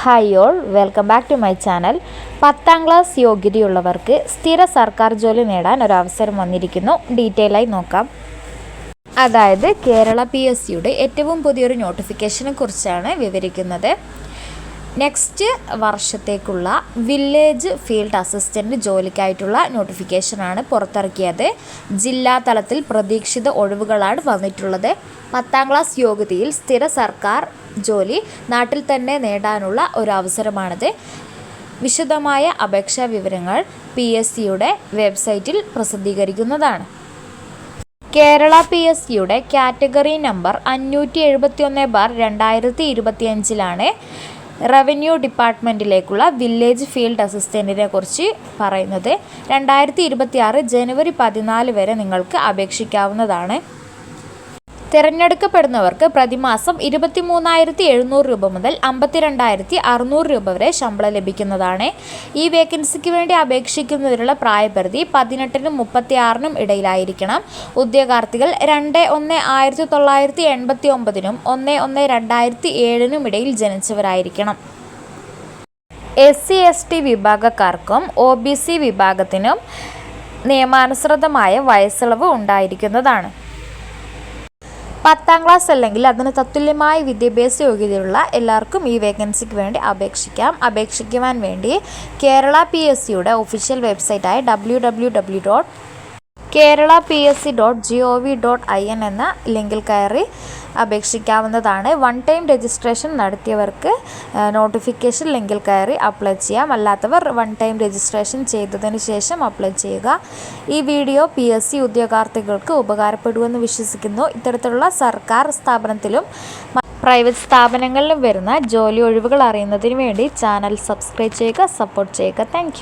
Hi all welcome back to my channel പത്താം class യോഗ്യതയുള്ളവർക്ക് സ്ഥിര സർക്കാർ ജോലി നേടാൻ ഒരു അവസരം വന്നിരിക്കുന്നു. ഡീറ്റെയിൽ ആയി നോക്കാം. അതായത് കേരള പി എസ് സിയുടെ ഏറ്റവും പുതിയൊരു നോട്ടിഫിക്കേഷനെ കുറിച്ചാണ് വിവരിക്കുന്നത്. നെക്സ്റ്റ് വർഷത്തേക്കുള്ള വില്ലേജ് ഫീൽഡ് അസിസ്റ്റന്റ് ജോലിക്കായിട്ടുള്ള നോട്ടിഫിക്കേഷനാണ് പുറത്തിറക്കിയത്. ജില്ലാ തലത്തിൽ പ്രതീക്ഷിത ഒഴിവുകളാണ് വന്നിട്ടുള്ളത്. പത്താം ക്ലാസ് യോഗ്യതയിൽ സ്ഥിര സർക്കാർ ജോലി നാട്ടിൽ തന്നെ നേടാനുള്ള ഒരു അവസരമാണിത്. വിശദമായ അപേക്ഷാ വിവരങ്ങൾ പി എസ് സിയുടെ വെബ്സൈറ്റിൽ പ്രസിദ്ധീകരിക്കുന്നതാണ്. കേരള പി എസ് സിയുടെ കാറ്റഗറി നമ്പർ അഞ്ഞൂറ്റി എഴുപത്തി ഒന്ന് ബാർ രണ്ടായിരത്തി ഇരുപത്തിയഞ്ചിലാണ്. റവന്യൂ ഡിപ്പാർട്ട്മെന്റിലേക്കുള്ള വില്ലേജ് ഫീൽഡ് അസിസ്റ്റന്റിനെ കുറിച്ച് പറയുന്നത്. രണ്ടായിരത്തി ഇരുപത്തി ജനുവരി പതിനാല് വരെ നിങ്ങൾക്ക് അപേക്ഷിക്കാവുന്നതാണ്. തിരഞ്ഞെടുക്കപ്പെടുന്നവർക്ക് പ്രതിമാസം ഇരുപത്തി മൂന്നായിരത്തി എഴുന്നൂറ് രൂപ മുതൽ അമ്പത്തി രണ്ടായിരത്തി അറുന്നൂറ് രൂപ വരെ ശമ്പളം ലഭിക്കുന്നതാണ്. ഈ വേക്കൻസിക്ക് വേണ്ടി അപേക്ഷിക്കുന്നതിനുള്ള പ്രായപരിധി പതിനെട്ടിനും മുപ്പത്തി ആറിനും ഇടയിലായിരിക്കണം. ഉദ്യോഗാർത്ഥികൾ രണ്ട് ഒന്ന് ആയിരത്തി തൊള്ളായിരത്തി എൺപത്തി ഒമ്പതിനും ഒന്ന് ഒന്ന് രണ്ടായിരത്തി ഏഴിനും ഇടയിൽ ജനിച്ചവരായിരിക്കണം. എസ് സി എസ് ടി വിഭാഗക്കാർക്കും ഒ ബി സി വിഭാഗത്തിനും നിയമാനുസൃതമായ വയസ്സിളവ് ഉണ്ടായിരിക്കുന്നതാണ്. പത്താം ക്ലാസ് അല്ലെങ്കിൽ അതിന് തത്തുല്യമായ വിദ്യാഭ്യാസ യോഗ്യതയുള്ള എല്ലാവർക്കും ഈ വേക്കൻസിക്ക് വേണ്ടി അപേക്ഷിക്കാം. അപേക്ഷിക്കുവാൻ വേണ്ടി കേരള പി എസ് സിയുടെ official വെബ്സൈറ്റായ W dot Kerala P S C dot G O V dot I N എന്ന ലിങ്കിൽ കയറി അപേക്ഷിക്കാവുന്നതാണ്. വൺ ടൈം രജിസ്ട്രേഷൻ നടത്തിയവർക്ക് നോട്ടിഫിക്കേഷൻ ലിങ്കിൽ കയറി അപ്ലൈ ചെയ്യാം. അല്ലാത്തവർ വൺ ടൈം രജിസ്ട്രേഷൻ ചെയ്തതിന് ശേഷം അപ്ലൈ ചെയ്യുക. ഈ വീഡിയോ പി എസ് സി ഉദ്യോഗാർത്ഥികൾക്ക് ഉപകാരപ്പെടുമെന്ന് വിശ്വസിക്കുന്നു. ഇത്തരത്തിലുള്ള സർക്കാർ സ്ഥാപനത്തിലും പ്രൈവറ്റ് സ്ഥാപനങ്ങളിലും വരുന്ന ജോലി ഒഴിവുകൾ അറിയുന്നതിന് വേണ്ടി ചാനൽ സബ്സ്ക്രൈബ് ചെയ്യുക സപ്പോർട്ട് ചെയ്യുക. താങ്ക്